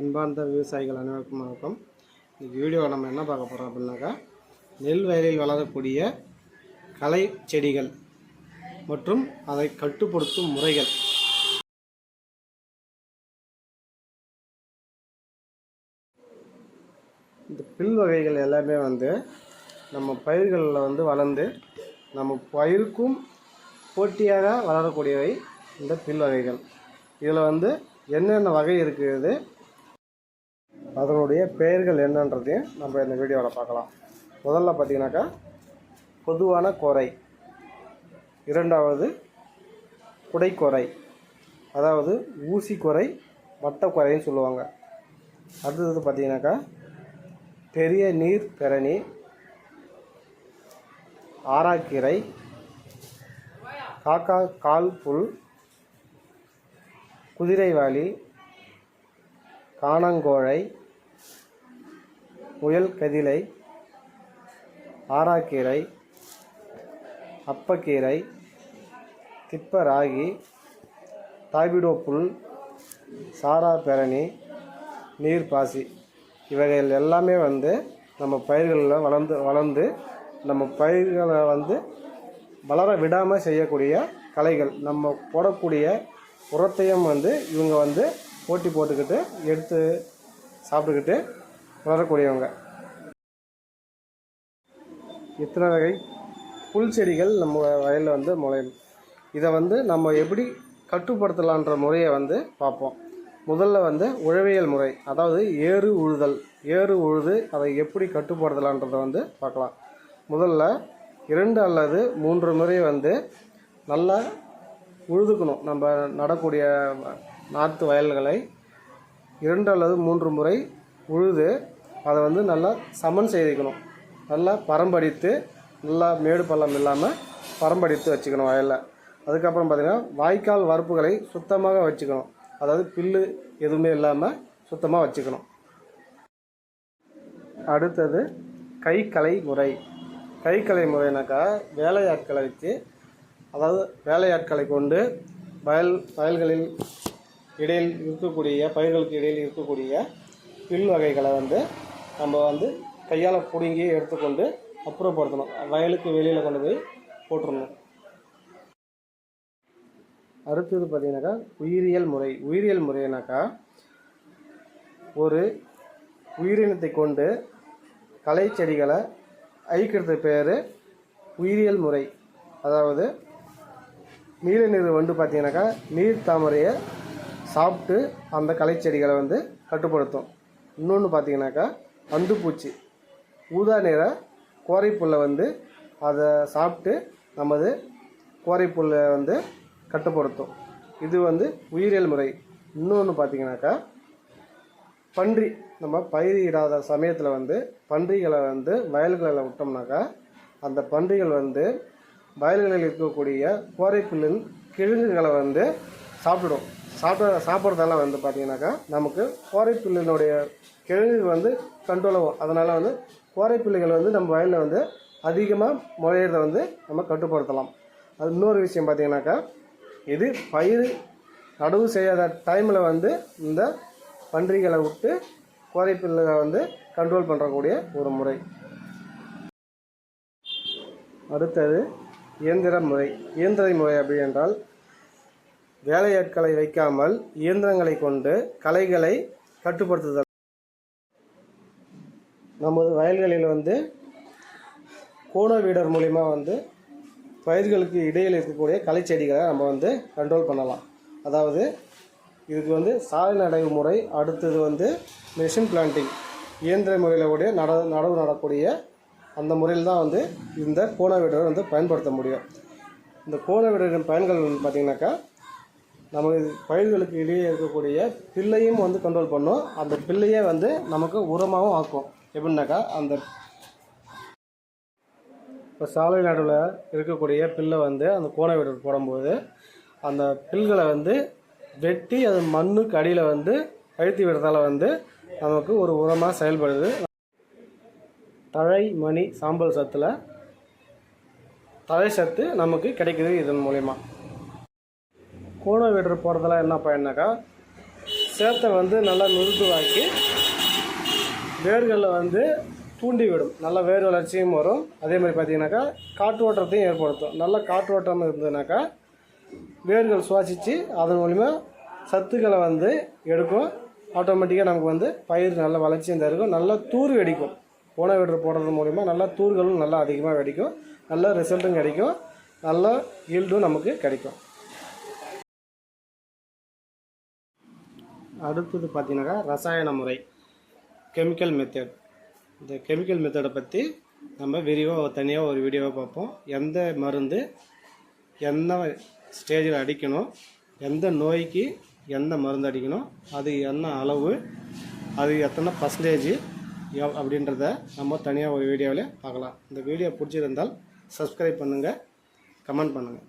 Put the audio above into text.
அன்பார்ந்த விவசாயிகள் அனைவருக்கும் வணக்கம். இந்த வீடியோ நம்ம என்ன பார்க்க போகிறோம் அப்படின்னாக்கா நெல் வயலில் வளரக்கூடிய களை செடிகள் மற்றும் அதை கட்டுப்படுத்தும் முறைகள். இந்த பில் வகைகள் எல்லாமே வந்து நம்ம பயிர்களில் வந்து வளர்ந்து நம்ம பயிருக்கும் போட்டியாக வளரக்கூடியவை இந்த பில் வகைகள். இதில் வந்து என்னென்ன வகை இருக்குது அதனுடைய பெயர்கள் என்னன்றதையும் நம்ம இந்த வீடியோவில் பார்க்கலாம். முதல்ல பார்த்தீங்கன்னாக்கா பொதுவான கோரை. இரண்டாவது குடைக்கொரை. அதாவது ஊசி கொரை குறைன்னு சொல்லுவாங்க. அடுத்தது பார்த்தீங்கன்னாக்கா பெரிய நீர் பெரணி ஆராக்கீரை காக்கா கால் புல் குதிரைவாளி காணங்கோழை புயல் கதிலை ஆராக்கீரை அப்பக்கீரை திப்ப ராகி தாய்பிடோ புல் சாரா பெரணி நீர்ப்பாசி. இவைகள் எல்லாமே வந்து நம்ம பயிர்களில் வளர்ந்து வளர்ந்து நம்ம பயிர்களை வந்து வளர விடாமல் செய்யக்கூடிய கலைகள். நம்ம போடக்கூடிய உரத்தையும் வந்து இவங்க வந்து போட்டி போட்டுக்கிட்டு எடுத்து சாப்பிட்டுக்கிட்டு வளரக்கூடியவங்க இத்தனை வகை புல் செடிகள் நம்ம வயலில் வந்து முளையும் இதை வந்து நம்ம எப்படி கட்டுப்படுத்தலான்ற முறையை வந்து பார்ப்போம் முதல்ல வந்து உழவியல் முறை அதாவது ஏறு உழுதல். ஏறு உழுது அதை எப்படி கட்டுப்படுத்தலான்றதை வந்து பார்க்கலாம் முதல்ல இரண்டு அல்லது மூன்று முறை வந்து நல்லா உழுதுக்கணும். நம்ம நடக்கூடிய நாற்று வயல்களை இரண்டு அல்லது மூன்று முறை உழுது அதை வந்து நல்லா சமன் செய்திக்கணும். நல்லா பரம்படித்து நல்லா மேடு பள்ளம் இல்லாமல் பரம்படித்து வச்சுக்கணும் வயலில் அதுக்கப்புறம் பார்த்திங்கன்னா வாய்க்கால் வரப்புகளை சுத்தமாக வச்சுக்கணும். அதாவது பில்லு எதுவுமே இல்லாமல் சுத்தமாக வச்சுக்கணும். அடுத்தது கைக்கலை முறை. கைக்கலை முறைனாக்கா வேலையாட்களை வச்சு அதாவது வேலையாட்களை கொண்டு வயல் வயல்களில் இடையில் இருக்கக்கூடிய பயிர்களுக்கு இடையில் இருக்கக்கூடிய பில் வகைகளை வந்து நம்ம வந்து கையால் பிடுங்கி எடுத்துக்கொண்டு அப்புறப்படுத்தணும். வயலுக்கு வெளியில் கொண்டு போய் போட்டுடணும் அடுத்தது பார்த்தீங்கன்னாக்கா உயிரியல் முறை. உயிரியல் முறைனாக்கா ஒரு உயிரினத்தை கொண்டு கலை செடிகளை அழிக்கிறது பேர் உயிரியல் முறை. அதாவது நீல நீர் வந்து பார்த்தீங்கன்னாக்கா நீர் தாமரையை சாப்பிட்டு அந்த கலை செடிகளை வந்து கட்டுப்படுத்தும். இன்னொன்று பார்த்தீங்கன்னாக்கா அந்துப்பூச்சி ஊதா நிற கோரைப்புல்லை வந்து அதை சாப்பிட்டு நமது கோரைப்புல்லை வந்து கட்டுப்படுத்தும். இது வந்து உயிரியல் முறை. இன்னொன்று பார்த்தீங்கன்னாக்கா பன்றி. நம்ம பயிரிடாத சமயத்தில் வந்து பன்றிகளை வந்து வயல்களில் விட்டோம்னாக்கா அந்த பன்றிகள் வந்து வயல்களில் இருக்கக்கூடிய கோரைப்புல்லின் கிழங்குகளை வந்து சாப்பிடும். சாப்பிட சாப்பிட்றதெல்லாம் வந்து பார்த்தீங்கன்னாக்கா நமக்கு கோரைப்புல்லினுடைய கிழங்கு வந்து கண்ட்ரோல் ஆகும். அதனால் வந்து கோரைப்புல்லிகள் வந்து நம்ம வயலில் வந்து அதிகமாக முளையிறத வந்து நம்ம கட்டுப்படுத்தலாம். அது இன்னொரு விஷயம் பார்த்தீங்கன்னாக்கா இது பயிர் நடவு செய்யாத டைமில் வந்து இந்த பன்றிகளை விட்டு கோரைப்புல்லை வந்து கண்ட்ரோல் பண்ணுறக்கூடிய ஒரு முறை. அடுத்தது இயந்திர முறை. இயந்திர முறை அப்படி என்றால் வேலையாட்களை வைக்காமல் இயந்திரங்களை கொண்டு கலைகளை கட்டுப்படுத்துதல். நமது வயல்களில் வந்து கோண வீடர் மூலிமா வந்து பயிர்களுக்கு இடையில் இருக்கக்கூடிய களை செடிகளை நம்ம வந்து கண்ட்ரோல் பண்ணலாம். அதாவது இதுக்கு வந்து சாலை நடவு முறை அடுத்தது வந்து மெஷின் பிளான்டிங் இயந்திர முறையில் கூடிய நட நடவு நடக்கூடிய அந்த முறையில் தான் வந்து இந்த கோண வீடரை வந்து பயன்படுத்த முடியும். இந்த கோண வீடரின் பயன்கள் பார்த்திங்கனாக்கா நம்ம பயிர்களுக்கு இடையே இருக்கக்கூடிய பில்லையும் வந்து கண்ட்ரோல் பண்ணும். அந்த பில்லையே வந்து நமக்கு உரமாகவும் ஆக்கும். எப்படின்னாக்கா அந்த இப்போ சாலை நடுவில் இருக்கக்கூடிய பில்லை வந்து அந்த கோண வீடு போடும்போது அந்த பில்களை வந்து வெட்டி அது மண்ணுக்கு அடியில் வந்து அழுத்தி விடுறதால வந்து நமக்கு ஒரு உரமாக செயல்படுது. தழை மணி சாம்பல் சத்தில் தழை சத்து நமக்கு கிடைக்குது இதன் மூலிமா கோண வீடு போகிறதெல்லாம் என்ன பயன்னாக்கா சேத்தை வந்து நல்லா மிருதுவாக்கி வேர்களில் வந்து தூண்டி விடும். நல்ல வேர் வளர்ச்சியும் வரும். அதே மாதிரி பார்த்தீங்கன்னாக்கா காற்று ஓட்டத்தையும் ஏற்படுத்தும். நல்ல காற்று ஓட்டம் இருந்ததுனாக்கா வேர்கள் சுவாசித்து அதன் மூலிமா சத்துக்களை வந்து எடுக்கும். ஆட்டோமேட்டிக்காக நமக்கு வந்து பயிர் நல்ல வளர்ச்சியும் தருக்கும் நல்லா தூர் வெடிக்கும். உணவு விடுற போடுறது மூலிமா நல்லா தூர்களும் நல்லா அதிகமாக வெடிக்கும். நல்ல ரிசல்ட்டும் கிடைக்கும். நல்ல ஈல்டும் நமக்கு கிடைக்கும். அடுத்தது பார்த்தீங்கன்னாக்கா ரசாயன முறை கெமிக்கல் மெத்தட் இந்த கெமிக்கல் மெத்தடை பற்றி நம்ம விரிவாக தனியாக ஒரு வீடியோவை பார்ப்போம். எந்த மருந்து எந்த ஸ்டேஜில் அடிக்கணும் எந்த நோய்க்கு எந்த மருந்து அடிக்கணும் அது என்ன அளவு அது எத்தனை பர்சன்டேஜ் அப்படின்றத நம்ம தனியாக ஒரு வீடியோவில் பார்க்கலாம். இந்த வீடியோ பிடிச்சிருந்தால் சப்ஸ்கிரைப் பண்ணுங்கள் கமெண்ட் பண்ணுங்கள்